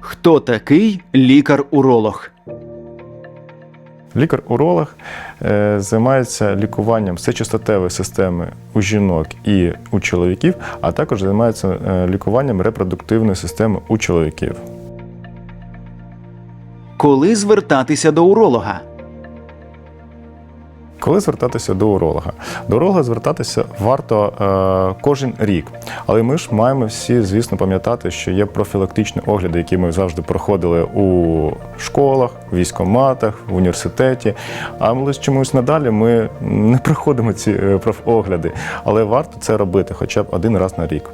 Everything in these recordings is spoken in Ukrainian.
Хто такий лікар-уролог? Лікар-уролог е, займається лікуванням сечостатевої системи у жінок і у чоловіків, а також займається е, лікуванням репродуктивної системи у чоловіків. Коли звертатися до уролога? Коли звертатися до уролога? До уролога звертатися варто е, кожен рік. Але ми ж маємо всі, звісно, пам'ятати, що є профілактичні огляди, які ми завжди проходили у школах, військоматах, в університеті. А ми чомусь надалі ми не проходимо ці е, профогляди. Але варто це робити хоча б один раз на рік.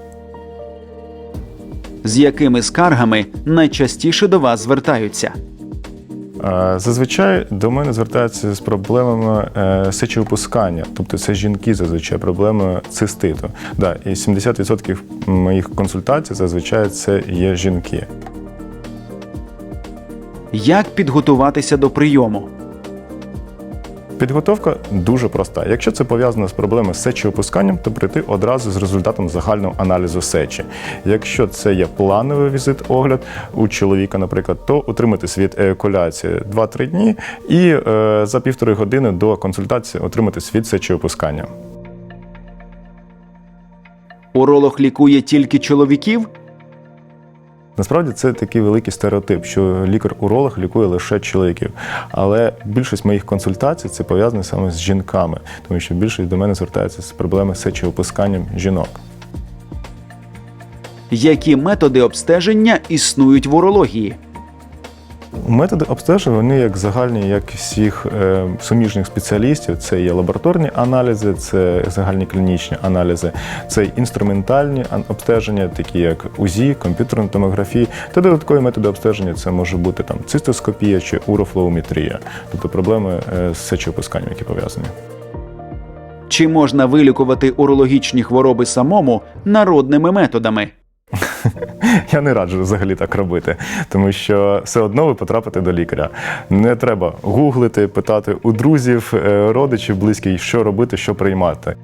З якими скаргами найчастіше до вас звертаються? Зазвичай до мене звертаються з проблемами е, сечовипускання, тобто це жінки зазвичай проблеми циститу. Да, і 70% моїх консультацій зазвичай це є жінки. Як підготуватися до прийому? Підготовка дуже проста. Якщо це пов'язано з проблемою з сечовипусканням, то прийти одразу з результатом загального аналізу сечі. Якщо це є плановий візит огляд у чоловіка, наприклад, то утриматись від еякуляції 2-3 дні і е, за півтори години до консультації отриматись від сечовипускання. Уролог лікує тільки чоловіків? Насправді це такий великий стереотип, що лікар-уролог лікує лише чоловіків. Але більшість моїх консультацій це пов'язано саме з жінками, тому що більшість до мене звертається з проблеми з сечовипусканням жінок. Які методи обстеження існують в урології? Методи обстеження вони як загальні, як всіх е, суміжних спеціалістів. Це є лабораторні аналізи, це загальні клінічні аналізи, це інструментальні обстеження, такі як УЗІ, комп'ютерна томографія. Та додаткові методи обстеження це може бути там цистоскопія чи урофлоуметрія, тобто проблеми е, з сечовипусканням, які пов'язані. Чи можна вилікувати урологічні хвороби самому народними методами? Я не раджу взагалі так робити, тому що все одно ви потрапите до лікаря. Не треба гуглити, питати у друзів, е, родичів, близьких, що робити, що приймати.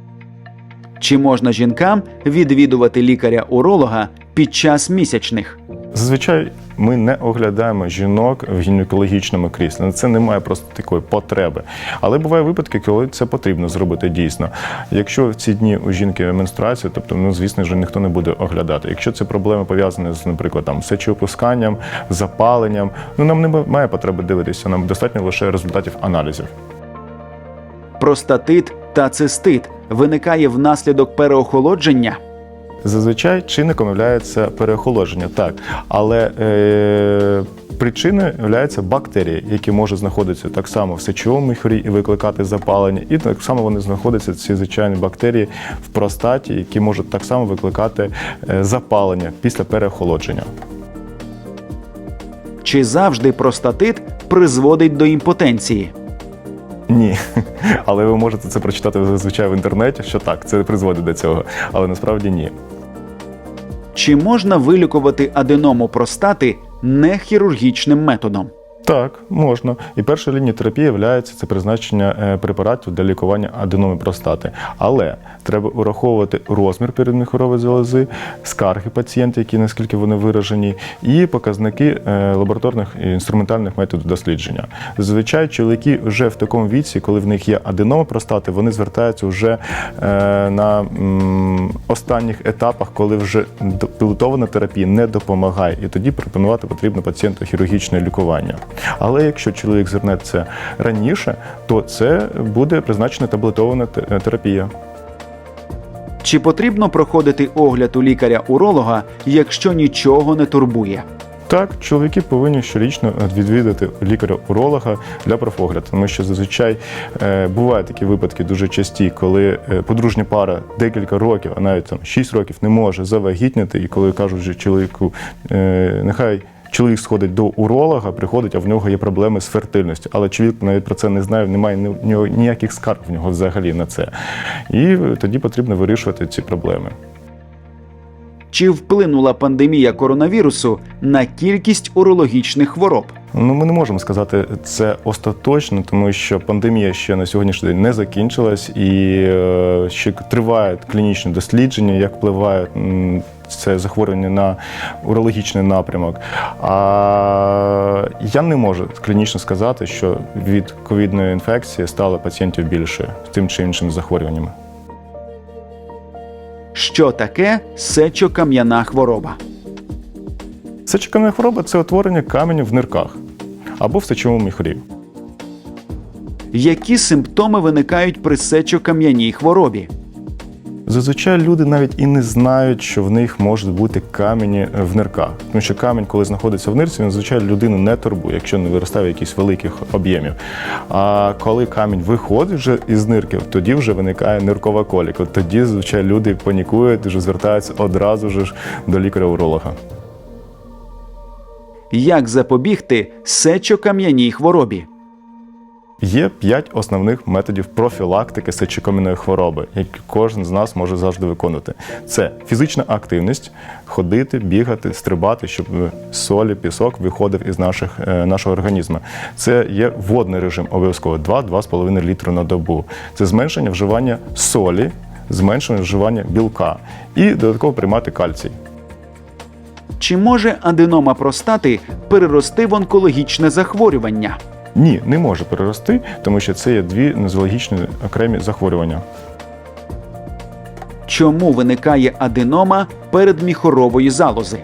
Чи можна жінкам відвідувати лікаря-уролога під час місячних? Зазвичай ми не оглядаємо жінок в гінекологічному кріслі. Це немає просто такої потреби. Але бувають випадки, коли це потрібно зробити дійсно. Якщо в ці дні у жінки менструація, тобто, ну звісно ж, ніхто не буде оглядати. Якщо це проблеми пов'язані з, наприклад, там сечовипусканням, запаленням, ну нам немає потреби дивитися. Нам достатньо лише результатів аналізів. Простатит та цистит виникає внаслідок переохолодження? Зазвичай чинником є переохолодження, так. Але е, причиною є бактерії, які можуть знаходитися так само в сечовому міхурі і викликати запалення, і так само вони знаходяться, ці звичайні бактерії в простаті, які можуть так само викликати е, запалення після переохолодження. Чи завжди простатит призводить до імпотенції? Але ви можете це прочитати зазвичай в інтернеті, що так, це призводить до цього, але насправді ні. Чи можна вилікувати аденому простати нехірургічним методом? Так, можна. І перша лінія терапії є це призначення е, препаратів для лікування аденоми простати. Але треба ураховувати розмір передміхорової залози, скарги пацієнта, які наскільки вони виражені, і показники е, лабораторних і інструментальних методів дослідження. Зазвичай чоловіки вже в такому віці, коли в них є аденома простати, вони звертаються вже е, на останніх етапах, коли вже пілотована терапія не допомагає, і тоді пропонувати потрібно пацієнту хірургічне лікування. Але якщо чоловік звернеться раніше, то це буде призначена таблетована е, терапія. Чи потрібно проходити огляд у лікаря-уролога, якщо нічого не турбує? Так, чоловіки повинні щорічно відвідати лікаря-уролога для профогляду, тому що зазвичай е, бувають такі випадки дуже часті, коли е, подружня пара декілька років, а навіть там 6 років не може завагітніти, і коли кажуть що чоловіку, е, нехай. Чоловік сходить до уролога, приходить, а в нього є проблеми з фертильністю. Але чоловік навіть про це не знає, немає ніяких скарг в нього взагалі на це. І тоді потрібно вирішувати ці проблеми. Чи вплинула пандемія коронавірусу на кількість урологічних хвороб? Ну, ми не можемо сказати це остаточно, тому що пандемія ще на сьогоднішній день не закінчилась і е, ще тривають клінічні дослідження, як впливає це захворювання на урологічний напрямок. А я не можу клінічно сказати, що від ковідної інфекції стало пацієнтів більше з тим чи іншими захворюваннями. Що таке сечокам'яна хвороба? Сечокам'яна хвороба це утворення каменю в нирках або в сечовому міхурі. Які симптоми виникають при сечокам'яній хворобі? Зазвичай люди навіть і не знають, що в них можуть бути камені в нирках. Тому що камінь, коли знаходиться в нирці, він звичайно людину не турбує, якщо не виростає якихось великих об'ємів. А коли камінь виходить вже із нирки, тоді вже виникає ниркова коліка. Тоді, звичайно, люди панікують і вже звертаються одразу ж до лікаря-уролога. Як запобігти сечокам'яній хворобі? Є п'ять основних методів профілактики сечокам'яної хвороби, які кожен з нас може завжди виконувати. Це фізична активність, ходити, бігати, стрибати, щоб солі, пісок виходив із наших, е, нашого організму. Це є водний режим обов'язково 2-2,5 літри на добу. Це зменшення вживання солі, зменшення вживання білка і додатково приймати кальцій. Чи може аденома простати перерости в онкологічне захворювання? Ні, не може перерости, тому що це є дві нозологічні окремі захворювання. Чому виникає аденома передміхорової залози?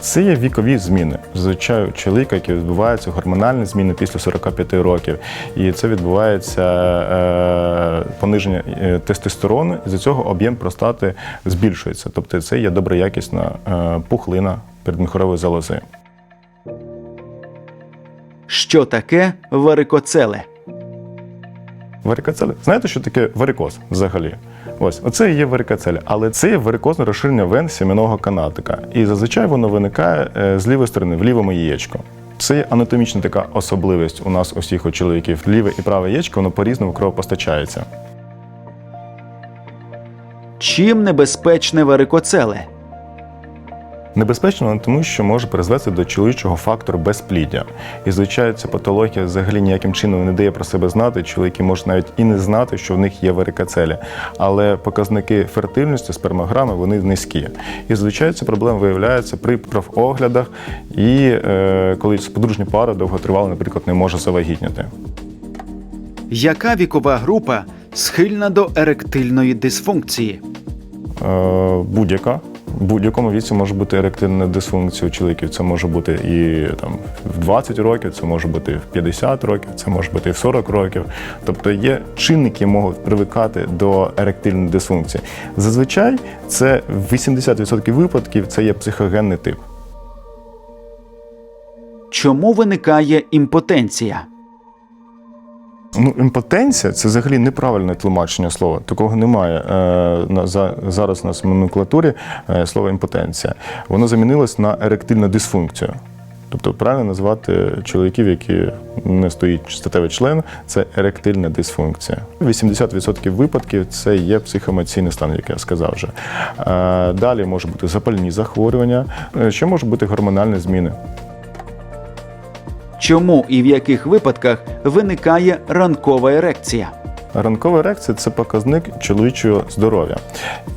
Це є вікові зміни. Зазвичай чоловіка, які відбуваються гормональні зміни після 45 років. І це відбувається е, пониження е, тестостерону, і за цього об'єм простати збільшується. Тобто це є доброякісна е, пухлина передміхорової залози. Що таке варикоцеле? Варикоцелі. Знаєте, що таке варикоз взагалі? Ось, оце і є варикацель. Але це є варикозне розширення вен сім'яного канатика. І зазвичай воно виникає е, з лівої сторони, в лівому яєчку. Це є анатомічна така особливість у нас усіх у чоловіків. Ліве і праве яєчко, воно по-різному кровопостачається. Чим небезпечне варикоцеле? Небезпечно тому, що може призвести до чоловічого фактору безпліддя. І звичайно, ця патологія взагалі ніяким чином не дає про себе знати. Чоловіки можуть навіть і не знати, що в них є варикоцелі. Але показники фертильності спермограми вони низькі. І звичайно, ця проблема виявляється при профоглядах і е, коли подружня пара довготривало, наприклад, не може завагітніти. Яка вікова група схильна до еректильної дисфункції? Е, будь-яка. Будь-якому віці може бути еректильна дисфункція у чоловіків. Це може бути і там в 20 років, це може бути в 50 років, це може бути і в 40 років. Тобто є чинники, які можуть привикати до еректильної дисфункції. Зазвичай це в 80% випадків це є психогенний тип. Чому виникає імпотенція? Ну, імпотенція це взагалі неправильне тлумачення слова. Такого немає е, за, зараз у нас в номенклатурі е, слово імпотенція. Воно замінилось на еректильну дисфункцію. Тобто правильно назвати чоловіків, які не стоїть статевий член, це еректильна дисфункція. 80% випадків це є психоемоційний стан, як я сказав вже. Е, Далі може бути запальні захворювання, е, ще можуть бути гормональні зміни. Чому і в яких випадках виникає ранкова ерекція? Ранкова ерекція це показник чоловічого здоров'я.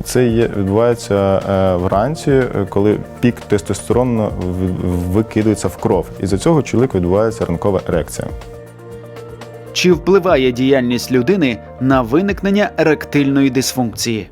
Це є, відбувається е, вранці, коли пік тестостерону викидується в кров. І за цього чоловік відбувається ранкова ерекція. Чи впливає діяльність людини на виникнення еректильної дисфункції?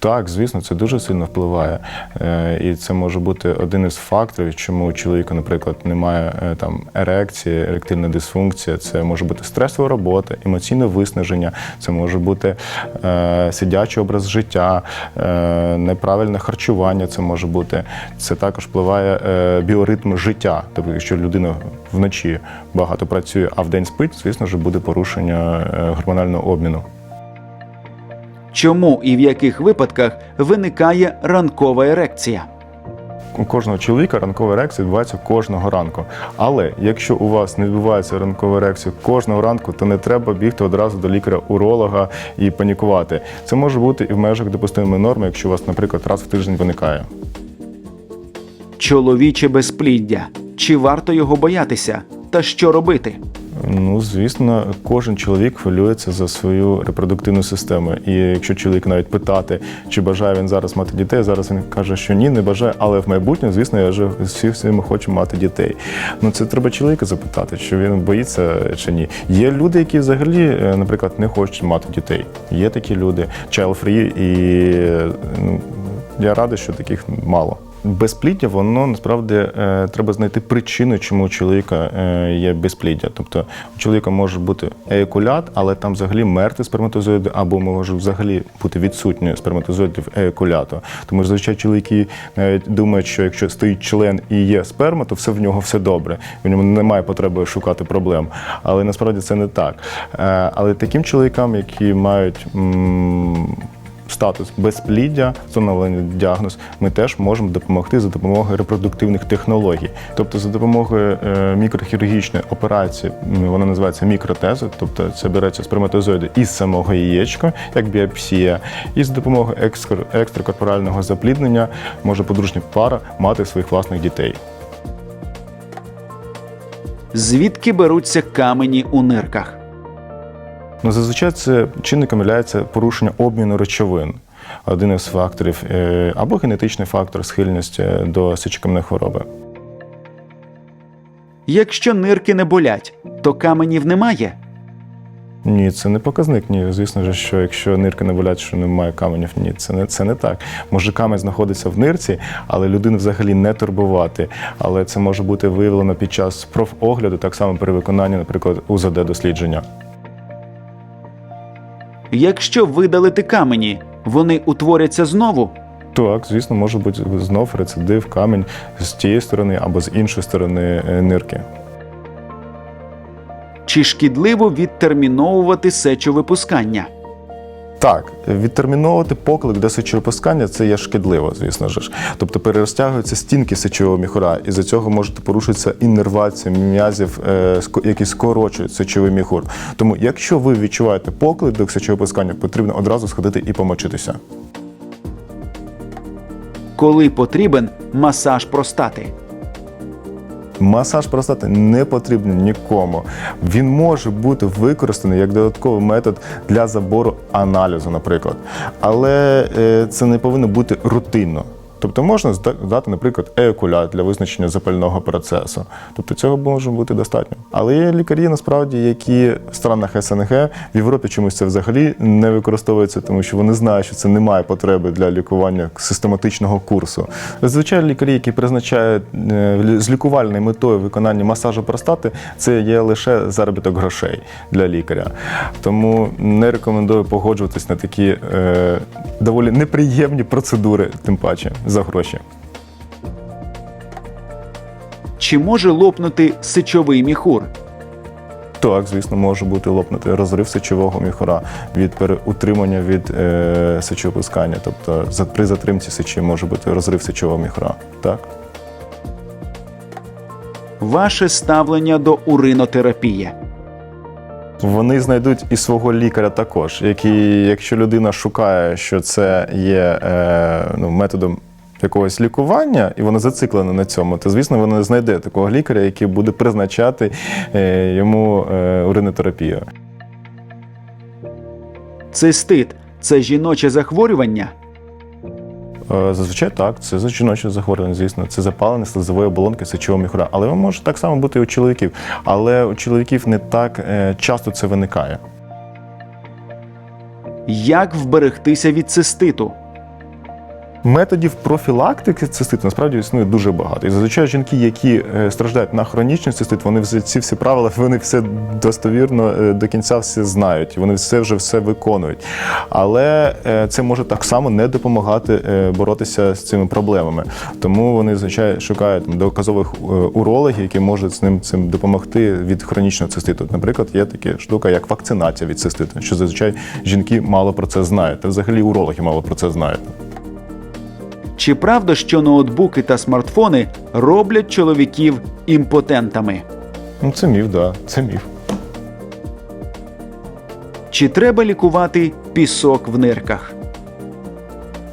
Так, звісно, це дуже сильно впливає. Е, І це може бути один із факторів, чому у чоловіка, наприклад, немає е, там ерекції, еректильна дисфункція. Це може бути стресова робота, емоційне виснаження, це може бути е, сидячий образ життя, е, неправильне харчування. Це може бути. Це також впливає е, біоритм життя. Тобто, якщо людина вночі багато працює, а вдень спить, звісно ж, буде порушення е, гормонального обміну. Чому і в яких випадках виникає ранкова ерекція? У кожного чоловіка ранкова ерекція відбувається кожного ранку. Але якщо у вас не відбувається ранкова ерекція кожного ранку, то не треба бігти одразу до лікаря-уролога і панікувати. Це може бути і в межах допустимої норми, якщо у вас, наприклад, раз в тиждень виникає. Чоловіче безпліддя. Чи варто його боятися? Та що робити? Ну, звісно, кожен чоловік хвилюється за свою репродуктивну систему. І якщо чоловік навіть питати, чи бажає він зараз мати дітей, зараз він каже, що ні, не бажає, але в майбутньому, звісно, я вже всі всі ми хочемо мати дітей. Ну це треба чоловіка запитати, чи він боїться чи ні. Є люди, які взагалі, е, наприклад, не хочуть мати дітей. Є такі люди, child-free, і е, ну, я радий, що таких мало. Безпліддя, воно насправді е, треба знайти причину, чому у чоловіка е, є безпліддя. Тобто у чоловіка може бути еякулят, але там взагалі мертві сперматозоїди, або може взагалі бути відсутні сперматозоїдів еякуляту. Тому зазвичай чоловіки навіть думають, що якщо стоїть член і є сперма, то все в нього все добре. В ньому немає потреби шукати проблем. Але насправді це не так. Е, але таким чоловікам, які мають. Статус безпліддя, встановлений діагноз, ми теж можемо допомогти за допомогою репродуктивних технологій. Тобто за допомогою е, мікрохірургічної операції, вона називається мікротези, тобто це береться сперматозоїди із самого яєчка, як біопсія, і за допомогою екстракорпорального запліднення може подружня пара мати своїх власних дітей. Звідки беруться камені у нирках? Ну, зазвичай це чинником є порушення обміну речовин. Один із факторів е, або генетичний фактор схильності до сечокам'яної хвороби. Якщо нирки не болять, то каменів немає. Ні, це не показник. Ні, звісно ж, що якщо нирки не болять, що немає каменів, ні, це не це не так. Може, камень знаходиться в нирці, але людину взагалі не турбувати. Але це може бути виявлено під час профогляду, так само при виконанні, наприклад, УЗД дослідження. Якщо видалити камені, вони утворяться знову. Так, звісно, може бути знов рецидив, камінь з тієї сторони або з іншої сторони е, нирки. Чи шкідливо відтерміновувати сечовипускання? Так, відтерміновувати поклик до сечовипускання це є шкідливо, звісно ж. Тобто перерозтягуються стінки сечового міхура, і за цього може порушитися іннервація м'язів, е, які скорочують сечовий міхур. Тому, якщо ви відчуваєте поклик до сечовипускання, потрібно одразу сходити і помочитися. Коли потрібен масаж простати? Масаж простати не потрібен нікому. Він може бути використаний як додатковий метод для забору аналізу, наприклад. Але е, це не повинно бути рутинно. Тобто можна дати, наприклад, еякулят для визначення запального процесу. Тобто цього може бути достатньо. Але є лікарі, насправді, які в странах СНГ в Європі чомусь це взагалі не використовується, тому що вони знають, що це немає потреби для лікування систематичного курсу. Зазвичай лікарі, які призначають е, з лікувальною метою виконання масажу простати, це є лише заробіток грошей для лікаря. Тому не рекомендую погоджуватись на такі е, доволі неприємні процедури, тим паче за гроші. Чи може лопнути сечовий міхур? Так, звісно, може бути лопнути розрив сечового міхура від переутримання від е, сечовипускання. Тобто при затримці сечі може бути розрив сечового міхура. Так. Ваше ставлення до уринотерапії? Вони знайдуть і свого лікаря також, який, якщо людина шукає, що це є е, ну, методом якогось лікування, і вона зациклена на цьому, то звісно вона знайде такого лікаря, який буде призначати е, йому е, уринотерапію. Цистит це жіноче захворювання? Е, Зазвичай так, це за жіноче захворювання, звісно, це запалення слизової оболонки сечового міхура. Але воно може так само бути і у чоловіків. Але у чоловіків не так часто це виникає. Як вберегтися від циститу? Методів профілактики циститу насправді існує дуже багато. І зазвичай жінки, які е, страждають на хронічний цистит, вони ці всі правила, вони все достовірно е, до кінця все знають, вони все вже все виконують. Але е, це може так само не допомагати боротися з цими проблемами. Тому вони зазвичай шукають доказових урологів, які можуть з ним цим допомогти від хронічного циститу. Наприклад, є така штука, як вакцинація від циститу, що зазвичай жінки мало про це знають, та взагалі урологи мало про це знають. Чи правда, що ноутбуки та смартфони роблять чоловіків імпотентами? Ну, це міф, да, це міф. Чи треба лікувати пісок в нирках?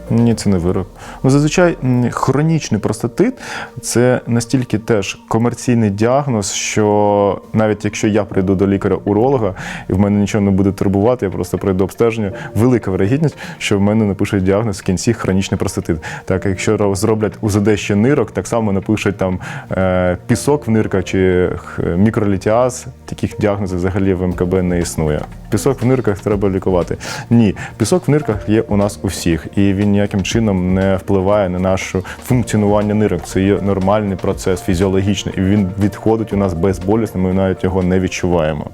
Ні, це не вирок. Ну, зазвичай хронічний простатит це настільки теж комерційний діагноз, що навіть якщо я прийду до лікаря-уролога і в мене нічого не буде турбувати, я просто пройду обстеження, велика вирогідність, що в мене напишуть діагноз в кінці хронічний простатит. Так, якщо ро- зроблять УЗД ще нирок, так само напишуть там е, пісок в нирках чи мікролітіаз. Таких діагнозів взагалі в МКБ не існує. Пісок в нирках треба лікувати. Ні, пісок в нирках є у нас у всіх, і він ніяким чином не впливає на наше функціонування нирок. Це є нормальний процес, фізіологічний, і він відходить у нас безболісно, ми навіть його не відчуваємо.